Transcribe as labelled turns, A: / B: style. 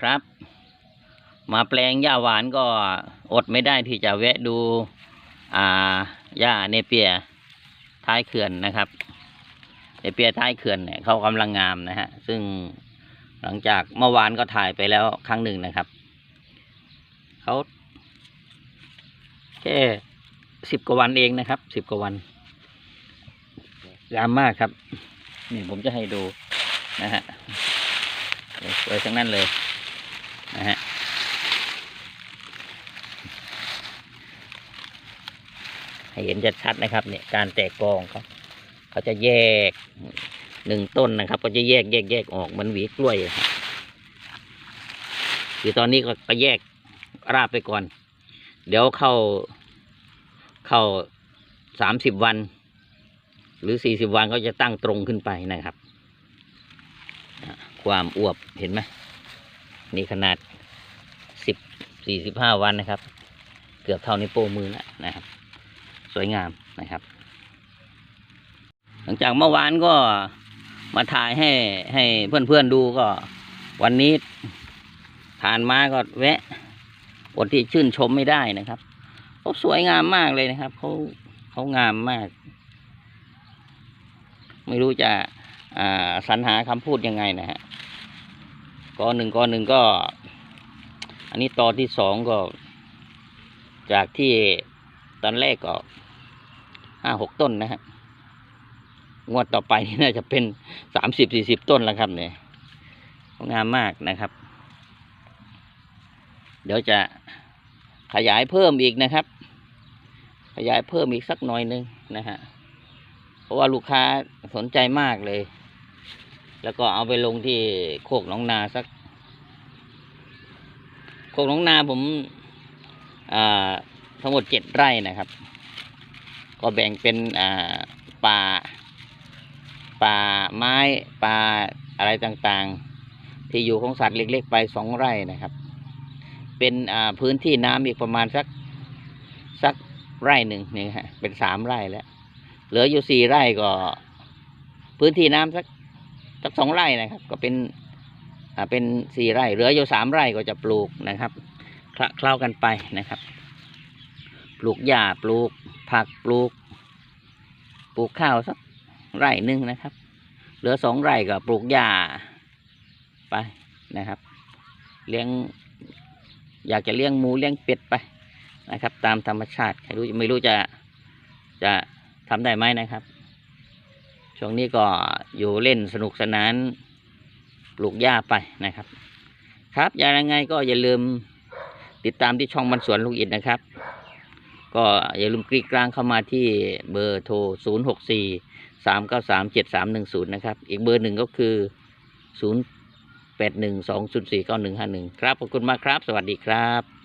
A: ครับ มาแปลงหญ้าหวานก็อดไม่ได้ที่จะแวะดูอ่าหญ้าเนเปียท้ายเขื่อนนะครับเนเปียท้ายเขื่อนเนี่ยเขากำลังงามนะฮะซึ่งหลังจากเมื่อวานก็ถ่ายไปแล้วครั้งหนึ่งนะครับเขาแค่สิบกว่าวันเองนะครับสิบกว่าวันงามมากครับ นี่ผมจะให้ดูนะฮะสวยทั้งนั้นเลย นะฮะให้เห็นชัดๆนะครับเนี่ยการแตกกองเขาเขาจะแยกหนึ่งต้นนะครับ ก็จะแยกแยกแยกออกเหมือนหวีกล้วยครับคือตอนนี้ก็ก็แยกราบไปก่อน เดี๋ยวเข้าเข้าสามสิบวัน หรือสี่สิบวันก็จะตั้งตรงขึ้นไปนะครับ ความอวบเห็นไหม นี่ขนาดสิบสี่สิบห้าวันนะครับ เกือบเท่านิ้วโป้งมือแล้วนะครับ สวยงามนะครับ หลังจากเมื่อวานก็มาถ่ายให้ให้เพื่อนๆดูก็ วันนี้ผ่านมาก็แวะอดที่ชื่นชมไม่ได้นะครับเขาสวยงามมากเลยนะครับเขาเขางามมาก ไม่รู้จะสรรหาคำพูดยังไงนะฮะ กอหนึ่งกอหนึ่งก็ อันนี้ตอนที่สองก็ จากที่ตอนแรกก็ห้าหกต้นนะฮะงวดต่อไปนี่น่าจะเป็นสามสิบสี่สิบต้นแล้วครับเนี่ยงามมากนะครับ เดี๋ยวจะขยายเพิ่มอีกนะครับ ขยายเพิ่มอีกสักหน่อยหนึงนะฮะเพราะว่าลูกค้าสนใจมากเลย แล้วก็เอาไปลงที่โคกหนองนาสัก โคกหนองนาผมอ่าทั้งหมดเจ็ดไร่นะครับ ก็แบ่งเป็นอ่าป่า ป่าไม้ป่าอะไรต่างๆ ที่อยู่ของสัตว์เล็ก ๆ ไปสองไร่นะครับ เป็นอ่าพื้นที่น้ำอีกประมาณสักสักไร่หนึ่งนี่ฮะเป็นสามไร่แล้ว เหลืออยู่สี่ไร่ก็ พื้นที่น้ำสัก สักสองไร่นะครับ ก็เป็นอ่าเป็นสี่ไร่เหลืออยู่สามไร่ก็จะปลูกนะครับคละเคล้ากันไปนะครับ ปลูกหญ้าปลูกผักปลูก ปลูกข้าวสักไร่หนึ่งนะครับ เหลือสองไร่ก็ปลูกหญ้าไปนะครับ เลี้ยง อยากจะเลี้ยงหมูเลี้ยงเป็ดไปนะครับ ตามธรรมชาติใครรู้ไม่รู้จะจะทำได้ไหมนะครับ ช่วงนี้ก็อยู่เล่นสนุกสนานปลูกหญ้าไปนะครับ ครับอย่างไรก็อย่าลืมติดตามที่ช่องบรรสวนลุงอิดนะครับ ก็อย่าลืมกรีกลางเข้ามาที่เบอร์โทร 0 6 4 3 9 3 7 3 1 0 นะครับ อีกเบอร์หนึ่งก็คือ 0 8 1 2 0 4 9 1 5 1 ครับ ขอบคุณมากครับ สวัสดีครับ